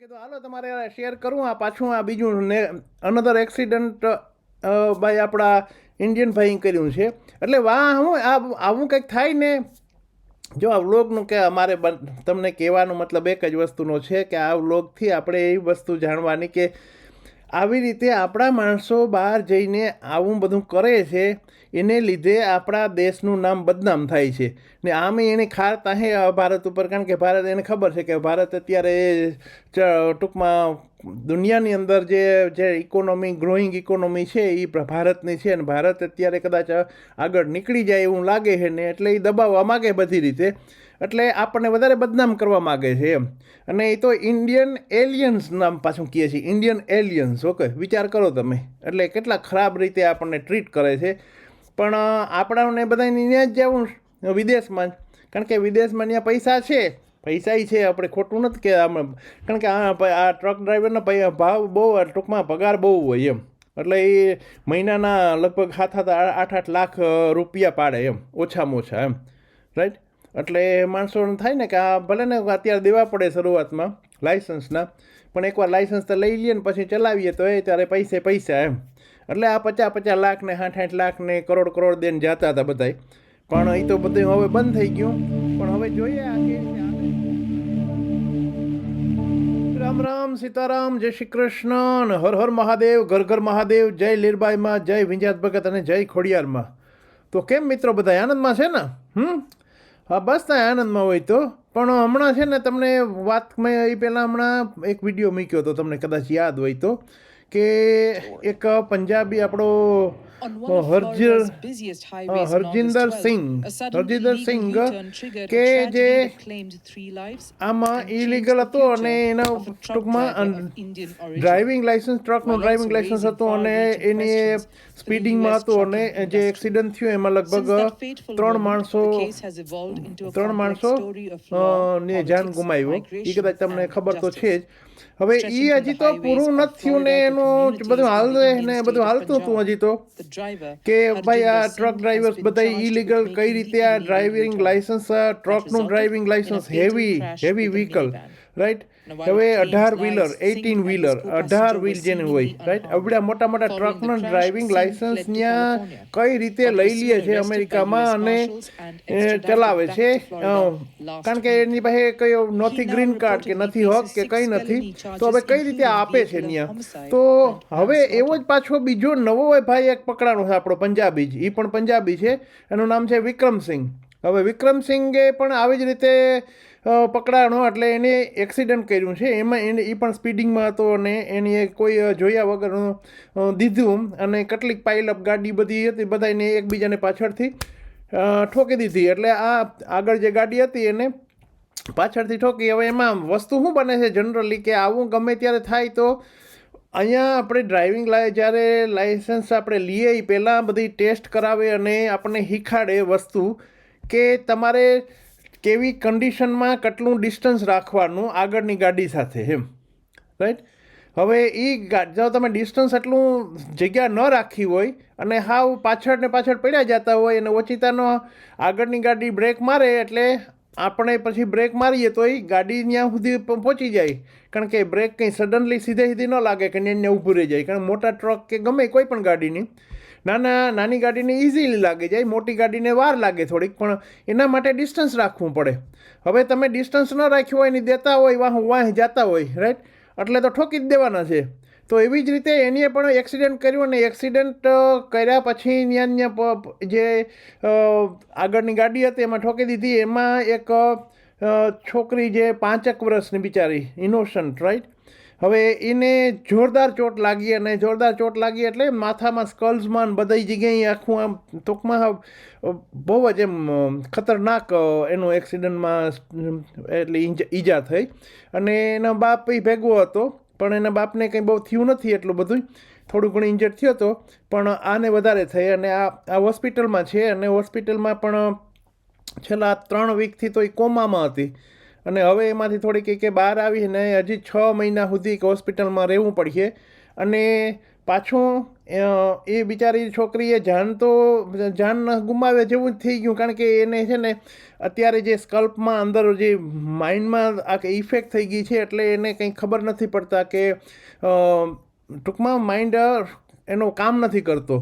કીધું હાલો તમારે શેર કરું, આ પાછું આ બીજું ને અનધર એક્સિડન્ટ ભાઈ આપણા ઇન્ડિયન ભાઈ કર્યું છે. એટલે વાહ, હું આ આવું કંઈક થાય ને, જો આ વ્લોગનું કે અમારે તમને કહેવાનો મતલબ એક જ વસ્તુનો છે કે આ વ્લોગથી આપણે એ વસ્તુ જાણવાની કે આવી રીતે આપણા માણસો બહાર જઈને આવું બધું કરે છે, એને લીધે આપણા દેશનું નામ બદનામ થાય છે. ને આમે એને ખાર તાહે ભારત ઉપર, કારણ કે ભારત એને ખબર છે કે ભારત અત્યારે ટૂંકમાં દુનિયાની અંદર જે જે ઇકોનોમી ગ્રોઈંગ ઇકોનોમી છે એ ભારતની છે અને ભારત અત્યારે કદાચ આગળ નીકળી જાય એવું લાગે છે ને એટલે એ દબાવવા માગે બધી રીતે. એટલે આપણને વધારે બદનામ કરવા માગે છે એમ. અને એ તો ઇન્ડિયન એલિયન્સ નામ પાછું કહે છે. ઇન્ડિયન એલિયન્સ ઓકે, વિચાર કરો તમે. એટલે કેટલા ખરાબ રીતે આપણને ટ્રીટ કરે છે. પણ આપણાને બધાને ત્યાં જ જવું વિદેશમાં. જ કારણ કે વિદેશમાં ત્યાં પૈસા છે. પૈસા છે, આપણે ખોટું નથી કે આમ. કારણ કે આ ટ્રક ડ્રાઈવરના ભાવ બહુ ટૂંકમાં પગાર બહુ હોય એમ. એટલે એ મહિનાના લગભગ હાથ હાથ આઠ આઠ લાખ રૂપિયા પાડે એમ. ઓછામાં ઓછા એમ. રાઈટ એટલે માણસોને થાય ને કે આ ભલે ને અત્યારે દેવા પડે શરૂઆતમાં લાઇસન્સના પણ એકવાર લાઇસન્સ તો લઈ લઈએ ને પછી ચલાવીએ તો એ ત્યારે પૈસે પૈસા એમ. એટલે આ પચાસ પચાસ લાખ ને સાઠ સાઠ લાખ ને કરોડ કરોડ દેને જતા હતા બધાય. પણ એ તો બધું હવે બંધ થઈ ગયું. પણ હવે જોઈએ આ કેવી રામ રામ સીતારામ, જય શ્રી કૃષ્ણ અને હર હર મહાદેવ, ઘર ઘર મહાદેવ, જય લીરબાઈમાં, જય વિંજાત ભગત અને જય ખોડિયારમાં. તો કેમ મિત્રો બધા આનંદમાં છે ને? હમ? હા બસ ત્યાં આનંદમાં હોય તો. પણ હમણાં છે ને તમને વાત મેં એ પહેલાં હમણાં એક વીડિયો મૂક્યો હતો તમને કદાચ યાદ હોય તો કે એક પંજાબી આપણો હરજર હરજિંદર August 12th, Singh a sudden હરજિંદર a કે જે આમાં ઇલીગલ હતો અને એના ટૂંકમાં. ડ્રાઇવિંગ લાઇસન્સ ટ્રકનું ડ્રાઇવિંગ લાઇસન્સ હતું અને એની સ્પીડિંગમાં હતું અને જે. એક્સિડન્ટ થયો એમાં લગભગ ત્રણ માણસો ત્રણ માણસો ને જાન ગુમાવ્યું એ કદાચ તમને ખબર તો. છે જ હવે એ હજી તો પૂરું નથી થયું ને એનું બધું હાલે ને બધું હાલતું હતું. હજી તો કે ભાઈ આ ટ્રક ડ્રાઈવર્સ બધા ઇલીગલ કઈ રીતે આ driving licence ટ્રકનું driving licence heavy heavy vehicle. Right હવે અઢાર વ્હીલર એટીન વ્હીલર અઢાર વ્હીલ જેને હોય રાઈટ. આવડા મોટા મોટા ટ્રકના ડ્રાઇવિંગ લાઇસન્સ ત્યાં કઈ રીતે લઈ લે છે અમેરિકામાં અને ચલાવે છે કારણ કે. એની પાસે કયો નથી ગ્રીન કાર્ડ કે નથી હક કે કંઈ નથી તો હવે કઈ રીતે આપે છે ત્યાં તો હવે એવો જ. પાછો બીજો નવો હોય ભાઈ એક પકડાણો છે આપણો પંજાબી જ એ પણ પંજાબી છે એનું નામ છે વિક્રમસિંહ હવે વિક્રમસિંઘે પણ આવી જ રીતે પકડાણો એટલે એને એક્સિડન્ટ કર્યું છે. એમાં એને એ પણ સ્પીડિંગમાં હતો અને એને કોઈ જોયા વગરનું દીધું અને કેટલીક પાઇલઅપ ગાડી બધી હતી બધાને એકબીજાને પાછળથી ઠોકી દીધી. એટલે આ આગળ જે ગાડી હતી એને પાછળથી ઠોકી. હવે એમાં વસ્તુ શું બને છે જનરલી કે આવું ગમે ત્યારે થાય તો અહીંયા આપણે ડ્રાઇવિંગ લાય જ્યારે લાઇસન્સ આપણે લઈએ પહેલાં બધી ટેસ્ટ કરાવે અને આપણને શીખાડે વસ્તુ કે તમારે કેવી કન્ડિશનમાં કેટલું ડિસ્ટન્સ રાખવાનું આગળની ગાડી સાથે, એમ. રાઈટ હવે એ જો તમે ડિસ્ટન્સ એટલું જગ્યા ન રાખી હોય અને હાવ પાછળ ને પાછળ પડ્યા જતા હોય અને ઓચિતાનો આગળની ગાડી બ્રેક મારે એટલે આપણે પછી બ્રેક મારીએ તો એ ગાડી ત્યાં સુધી પહોંચી જાય. કારણ કે બ્રેક કંઈ સડનલી સીધે સીધી ન લાગે કે ત્યાં ઊભું રહી જાય. કારણ મોટા ટ્રક કે ગમે કોઈ પણ ગાડીની નાના, નાની ગાડીને ઇઝીલી લાગી જાય, મોટી ગાડીને વાર લાગે થોડીક, પણ એના માટે ડિસ્ટન્સ રાખવું પડે. હવે તમે ડિસ્ટન્સ ન રાખ્યું હોય ને દેતા હોય, વાહ વાહ, જતા હોય રાઈટ એટલે તો ઠોકી જ દેવાના છે. તો એવી જ રીતે એનીએ પણ એક્સિડન્ટ કર્યું અને એક્સિડન્ટ કર્યા પછી પ- જે આગળની ગાડી હતી, એમાં ઠોકી દીધી. એમાં એક છોકરી જે પાંચેક વર્ષની બિચારી ઇનોસન્ટ રાઈટ હવે એને જોરદાર ચોટ લાગી અને જોરદાર ચોટ લાગી એટલે માથામાં સ્કલ્સમાં બધી જગ્યાએ આખું આમ ટૂંકમાં બહુ જ એમ ખતરનાક એનો એનું એક્સિડન્ટમાં એટલે ઈજા થઈ. અને એનો બાપ એ ભેગો હતો, પણ એના બાપને કંઈ બહુ થયું નથી એટલું બધું થોડું ઘણું ઇન્જર્ડ થયો હતો પણ આને વધારે થઈ અને આ આ હોસ્પિટલમાં છે અને હોસ્પિટલમાં પણ છેલ્લા ત્રણ વીકથી તો એ કોમામાં હતી. અને હવે એમાંથી થોડી કે કે બહાર આવીને હજી છ મહિના સુધી હોસ્પિટલમાં રહેવું પડશે. અને પાછું એ બિચારી છોકરીએ જાન તો, જાન ગુમાવે જેવું જ થઈ ગયું, કારણ કે એને છે ને અત્યારે જે સ્કલ્પમાં અંદર જે માઇન્ડમાં આ ઇફેક્ટ થઈ ગઈ છે, એટલે એને કંઈ ખબર નથી પડતા કે ટૂંકમાં માઇન્ડ એનો કામ નથી કરતો.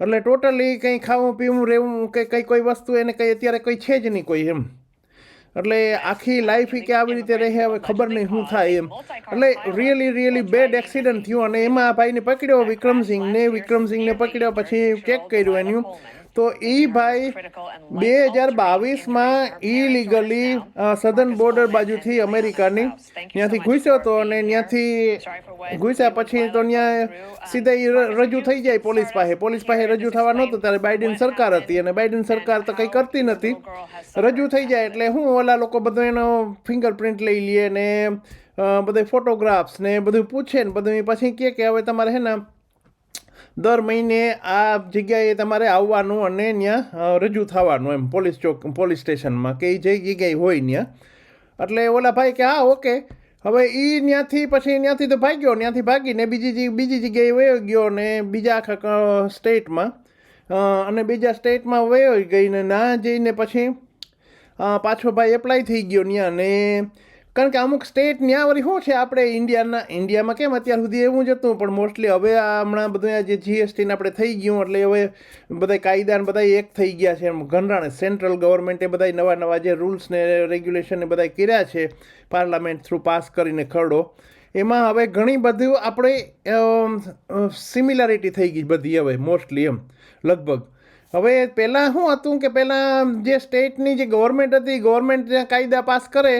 એટલે ટોટલી કંઈ ખાવું, પીવું, રહેવું, કે કંઈ કોઈ વસ્તુ એને કંઈ અત્યારે કોઈ છે જ નહીં કોઈ એમ. એટલે આખી લાઈફ કે આવી રીતે રહે, હવે ખબર નહીં શું થાય એમ. એટલે રિયલી રિયલી બેડ એક્સિડન્ટ થયું અને એમાં ભાઈને પકડ્યો વિક્રમસિંહને વિક્રમસિંહને પકડ્યો પછી ચેક કર્યું એનું. તો એ ભાઈ બે હજાર બાવીસમાં ઇલીગલી સધન બોર્ડર બાજુથી અમેરિકાની ત્યાંથી ઘૂસ્યો હતો અને ત્યાંથી ઘૂસ્યા પછી તો ત્યાં સીધા રજૂ થઈ જાય પોલીસ પાસે. પોલીસ પાસે રજૂ થવા નહોતું, ત્યારે બાઇડેન સરકાર હતી અને બાઇડેન સરકાર તો કંઈ કરતી નથી રજૂ થઈ જાય એટલે હું ઓલા લોકો બધો એનો ફિંગરપ્રિન્ટ લઈ લે ને બધે ફોટોગ્રાફ્સ ને બધું પૂછે ને બધું. પછી કહે કે હવે તમારે હે ને દર મહિને આ જગ્યાએ તમારે આવવાનું અને ત્યાં રજૂ થવાનું એમ, પોલીસ ચોક, પોલીસ સ્ટેશનમાં કે એ જે જગ્યાએ હોય ત્યાં. એટલે ઓલા ભાઈ કે, હા, ઓકે. હવે એ ત્યાંથી પછી ત્યાંથી તો ભાગ્યો, ત્યાંથી ભાગીને બીજી બીજી જગ્યાએ વયો ગયો ને બીજા આખા સ્ટેટમાં અને બીજા સ્ટેટમાં વયો ગઈને ના જઈને પછી પાછો ભાઈ એપ્લાય થઈ ગયો ત્યાં ને કારણ કે અમુક સ્ટેટ ત્યાં વળી શું છે? આપણે ઇન્ડિયાના, ઇન્ડિયામાં કેમ અત્યાર સુધી એવું જ હતું, પણ મોસ્ટલી હવે આ હમણાં બધું જે જીએસટીને આપણે થઈ ગયું, એટલે હવે બધા કાયદા બધા એક થઈ ગયા છે એમ ઘનરાણે. સેન્ટ્રલ ગવર્મેન્ટે બધા નવા નવા જે રૂલ્સ ને રેગ્યુલેશન ને બધા કર્યા છે પાર્લામેન્ટ થ્રુ પાસ કરીને ખરડો. એમાં હવે ઘણી બધું આપણે સિમિલારિટી થઈ ગઈ બધી હવે મોસ્ટલી એમ, લગભગ. હવે પહેલાં શું હતું કે પહેલાં જે સ્ટેટની જે ગવર્મેન્ટ હતી ગવર્મેન્ટ કાયદા પાસ કરે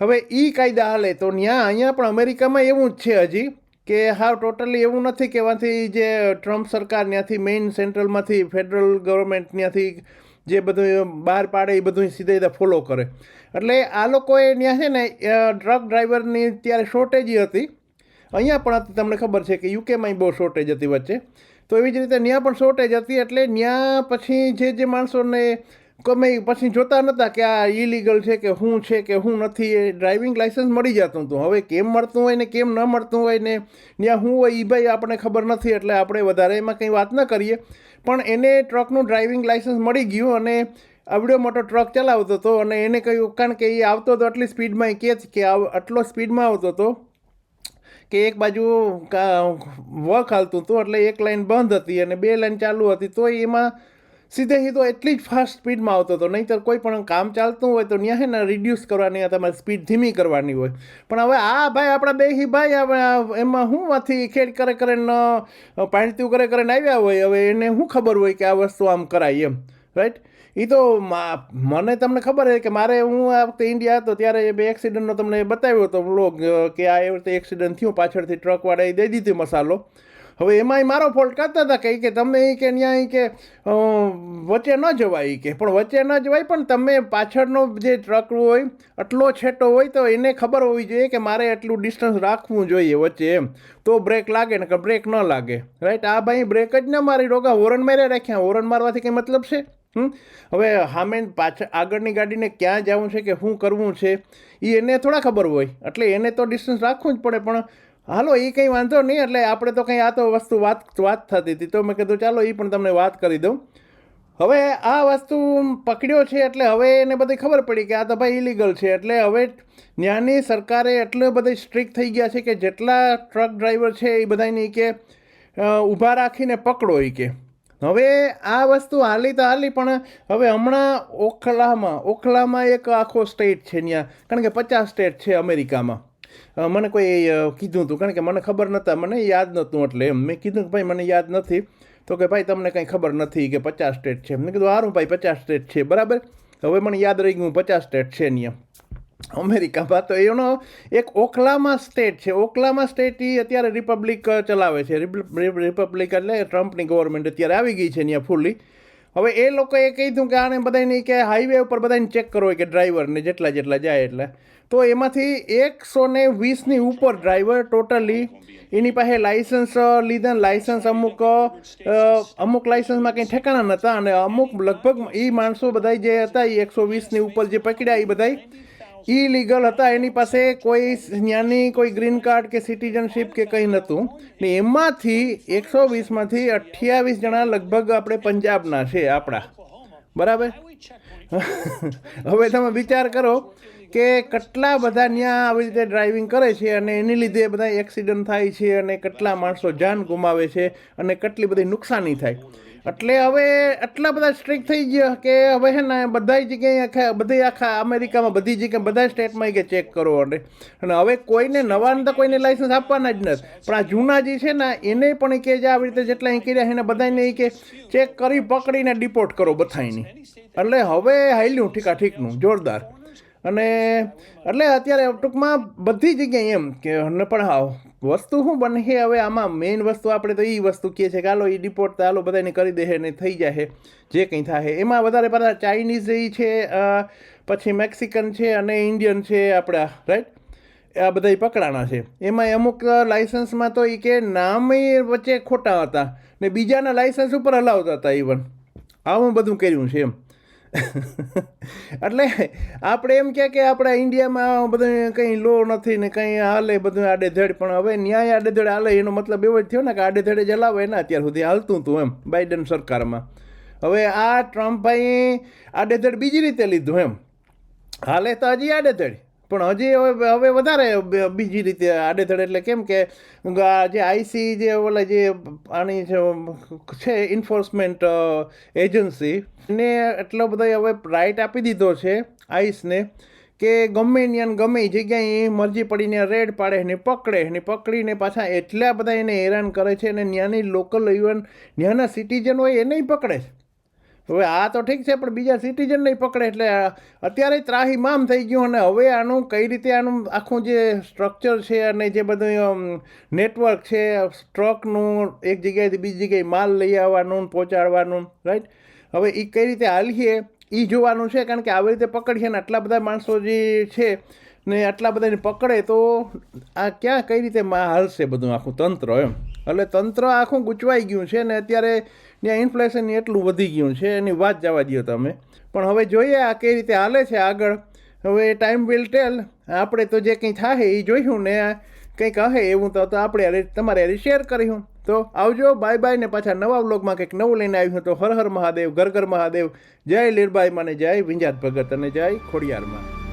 હવે એ કાયદા હાલે તો ત્યાં અહીંયા પણ અમેરિકામાં એવું જ છે હજી કે હા ટોટલી એવું નથી કે ત્યાંથી જે ટ્રમ્પ સરકાર ત્યાંથી મેઇન સેન્ટ્રલમાંથી ફેડરલ ગવર્મેન્ટ ત્યાંથી જે બધું બહાર પાડે એ બધું સીધે સીધા ફોલો કરે. એટલે આ લોકોએ ત્યાં છે ને ટ્રક ડ્રાઈવરની ત્યારે શોર્ટેજ હતી. અહીંયા પણ હતી, તમને ખબર છે કે યુકેમાં બહુ શોર્ટેજ હતી વચ્ચે. તો એવી જ રીતે ત્યાં પણ શોર્ટેજ હતી એટલે ત્યાં પછી જે જે માણસોને ગમે પછી જોતા નહોતા કે આ ઇલીગલ છે કે શું છે કે શું નથી, એ ડ્રાઇવિંગ લાઇસન્સ મળી જતું હતું. હવે કેમ મળતું હોય ને કેમ ન મળતું હોય ને ત્યાં શું હોય એ ભાઈ આપણને ખબર નથી એટલે આપણે વધારે એમાં કંઈ વાત ન કરીએ. પણ એને ટ્રકનું ડ્રાઇવિંગ લાઇસન્સ મળી ગયું અને આવડો મોટો ટ્રક ચલાવતો હતો અને એને કહ્યું, કારણ કે એ આવતો હતો આટલી સ્પીડમાં એ કહે કે આટલો સ્પીડમાં આવતો હતો કે એક બાજુ વર્ક હાલતું હતું એટલે એક લાઈન બંધ હતી અને બે લાઇન ચાલુ હતી. તો એમાં સીધે સીધો એટલી જ ફાસ્ટ સ્પીડમાં આવતો હતો. નહીંતર કોઈ પણ કામ ચાલતું હોય તો ત્યાં હે ને રિડ્યુસ કરવાની તમારે સ્પીડ ધીમી કરવાની હોય. પણ હવે આ ભાઈ, આપણા બે હી ભાઈ એમાં હું માંથી ખેડ કરે કરે ન પાણીતું કરે કરીને આવ્યા હોય, હવે એને શું ખબર હોય કે આ વસ્તુ આમ કરાય એમ. રાઈટ એ તો મને તમને ખબર છે કે મારે હું આ વખતે ઇન્ડિયા હતો, ત્યારે એ બે એક્સિડન્ટનો તમને બતાવ્યો હતો બ્લોગ કે આ એ રીતે એક્સિડન્ટ થયું, પાછળથી ટ્રકવાળાએ દઈ દીધી મસાલો. હવે એમાંય મારો ફોલ્ટ કરતા હતા કે કે તમે એ કે ત્યાં કે વચ્ચે ન જવાય કે. પણ વચ્ચે ન જવાય પણ તમે પાછળનો જે ટ્રક હોય, આટલો છેટો હોય તો એને ખબર હોવી જોઈએ કે મારે એટલું ડિસ્ટન્સ રાખવું જોઈએ વચ્ચે એમ. તો બ્રેક લાગે ને કે બ્રેક ન લાગે. રાઈટ આ ભાઈ બ્રેક જ ન મારી રોગા. હોરન માર્યા રાખ્યા. હોરન મારવાથી કંઈ મતલબ છે? હવે હામે પાછળ આગળની ગાડીને ક્યાં જવું છે કે શું કરવું છે? એ એને થોડા ખબર હોય. એટલે એને તો ડિસ્ટન્સ રાખવું જ પડે. પણ હાલો એ કંઈ વાંધો નહીં, એટલે આપણે તો કંઈ આ તો વસ્તુ વાત વાત થતી હતી. તો મેં કીધું, ચાલો એ પણ તમને વાત કરી દઉં. હવે આ વસ્તુ પકડ્યો છે, એટલે હવે એને બધી ખબર પડી કે આ તો ભાઈ ઇલીગલ છે. એટલે હવે ત્યાંની સરકારે એટલો બધી સ્ટ્રિક્ટ થઈ ગયા છે કે જેટલા ટ્રક ડ્રાઈવર છે એ બધાની કે ઊભા રાખીને પકડો એ કે. હવે આ વસ્તુ હાલી તો હાલી, પણ હવે હમણાં ઓખલામાં ઓખલામાં એક આખો સ્ટેટ છે ત્યાં કારણ કે પચાસ સ્ટેટ છે અમેરિકામાં. મને કોઈ કીધું હતું કારણ કે મને ખબર નહોતા મને યાદ નહોતું એટલે એમ. મેં કીધું કે ભાઈ, મને યાદ નથી. તો કે ભાઈ, તમને કંઈ ખબર નથી કે પચાસ સ્ટેટ છે મેં કીધું સારું ભાઈ, પચાસ સ્ટેટ છે. બરાબર? હવે મને યાદ રહી ગયું પચાસ સ્ટેટ છે ત્યાં અમેરિકામાં તો એનો એક ઓખલામાં સ્ટેટ છે. ઓખલામાં સ્ટેટ એ અત્યારે રિપબ્લિક ચલાવે છે. રિપ- રિપ- રિપબ્લિક એટલે ટ્રમ્પની ગવર્મેન્ટ અત્યારે આવી ગઈ છે ત્યાં ફૂલી. હવે એ લોકોએ કીધું કે આને બધાને કે હાઈવે ઉપર બધાને ચેક કરવો કે ડ્રાઈવરને જેટલા જેટલા જાય એટલે. તો એમાંથી એકસો ને વીસની ઉપર ડ્રાઈવર ટોટલી એની પાસે લાઇસન્સ લીધા લાઇસન્સ અમુક અમુક લાઇસન્સમાં કંઈ ઠેકાણા નહોતા અને અમુક લગભગ એ માણસો બધા જે હતા એ એકસો વીસની ઉપર જે પકડ્યા એ બધા ઇલીગલ હતા. એની પાસે કોઈ જ્ઞાની, કોઈ ગ્રીન કાર્ડ કે સિટીઝનશીપ કે કંઈ નહોતું. ને એમાંથી એકસો વીસમાંથી અઠ્યાવીસ જણા લગભગ આપણે પંજાબના છે આપણા. બરાબર? હવે તમે વિચાર કરો કે કેટલા બધા ત્યાં આવી રીતે ડ્રાઇવિંગ કરે છે અને એની લીધે બધા એક્સિડન્ટ થાય છે અને કેટલા માણસો જાન ગુમાવે છે અને કેટલી બધી નુકસાની થાય. એટલે હવે એટલા બધા સ્ટ્રિક્ટ થઈ ગયા કે હવે છે ને બધા જગ્યાએ આખા, બધી આખા અમેરિકામાં બધી જગ્યાએ બધા સ્ટેટમાં કે ચેક કરો અને હવે કોઈને નવાને તો કોઈને લાઇસન્સ આપવાના જ નથી. પણ આ જૂના જે છે ને, એને પણ કે જે આવી રીતે જેટલા અહીં કર્યા એને બધાને કે ચેક કરી પકડીને ડિપોર્ટ કરો બધાની એટલે હવે હાલ્યું ઠીકા ઠીકનું જોરદાર. અને એટલે અત્યારે ટૂંકમાં બધી જગ્યાએ એમ કે પણ હા વસ્તુ શું બને છે? હવે આમાં મેઇન વસ્તુ આપણે તો એ વસ્તુ કહે છે કે હાલો એ ડિપોર્ટ હાલો બધાને કરી દે ને થઈ જાય જે કંઈ થાય એમાં વધારે પડતા ચાઇનીઝ એ છે પછી મેક્સિકન છે અને ઇન્ડિયન છે આપણા રાઈટ આ બધા પકડાણા છે. એમાં અમુક લાઇસન્સમાં તો એ કે નામ વચ્ચે ખોટા હતા ને બીજાના લાઇસન્સ ઉપર હલાવતા હતા ઇવન આવું બધું કર્યું છે એમ. એટલે આપણે એમ કહે કે આપણા ઇન્ડિયામાં બધું કંઈ લો નથી ને કંઈ હાલે બધું આડેધડ, પણ હવે ન્યાય આડેધડ હાલે એનો મતલબ એવો જ થયો ને કે આડેધડે જ હલાવે ને અત્યાર સુધી હાલતું હતું એમ બાઇડન સરકારમાં. હવે આ ટ્રમ્પભાઈ આડેધડ બીજી રીતે લીધું એમ. હાલે તો હજી આડેધડ. પણ હજી હવે હવે વધારે બીજી રીતે આડેધડ એટલે કેમ કે જે આઈસી જે ઓલા જે આની છે ઇન્ફોર્સમેન્ટ એજન્સી ને એટલો બધો હવે રાઇટ આપી દીધો છે આઈસને કે ગમે ત્યાં ગમે એ જગ્યાએ મરજી પડીને રેડ પાડે ને પકડે ને પકડીને પાછા એટલા બધા એને હેરાન કરે છે અને ત્યાંની લોકલ ઇવન ત્યાંના સિટીઝન હોય એને પકડે છે. હવે આ તો ઠીક છે, પણ બીજા સિટીઝન નહીં પકડે એટલે અત્યારે અત્યારે ત્રાહીમામ થઈ ગયું અને હવે આનું કઈ રીતે આનું આખું જે સ્ટ્રક્ચર છે અને જે બધું નેટવર્ક છે ટ્રકનું એક જગ્યાએથી બીજી જગ્યાએ માલ લઈ આવવાનું, પહોંચાડવાનું રાઈટ હવે એ કઈ રીતે હાલીએ એ જોવાનું છે, કારણ કે આવી રીતે પકડીએ ને આટલા બધા માણસો જે છે ને આટલા બધાને પકડે તો આ ક્યાં કઈ રીતે હાલશે બધું આખું તંત્ર એમ? એટલે તંત્ર આખું ગૂંચવાઈ ગયું છે ને અત્યારે ત્યાં ઇન્ફ્લેશન એટલું વધી ગયું છે, એની વાત જવા દો તમે. પણ હવે જોઈએ આ કઈ રીતે હાલે છે આગળ. હવે ટાઈમ વિલ ટેલ આપણે તો જે કંઈ થાય એ જોઈશું ને કંઈ કહે એવું તો આપણે તમારે શેર કરીશું તો આવજો બાય બાય ને પાછા નવા વ્લોગમાં કંઈક નવું લઈને આવ્યું તો હર હર મહાદેવ, ઘર ઘર મહાદેવ. જય લીરબાઈ માને જય વિંજાત ભગત અને જય ખોડિયારમાં.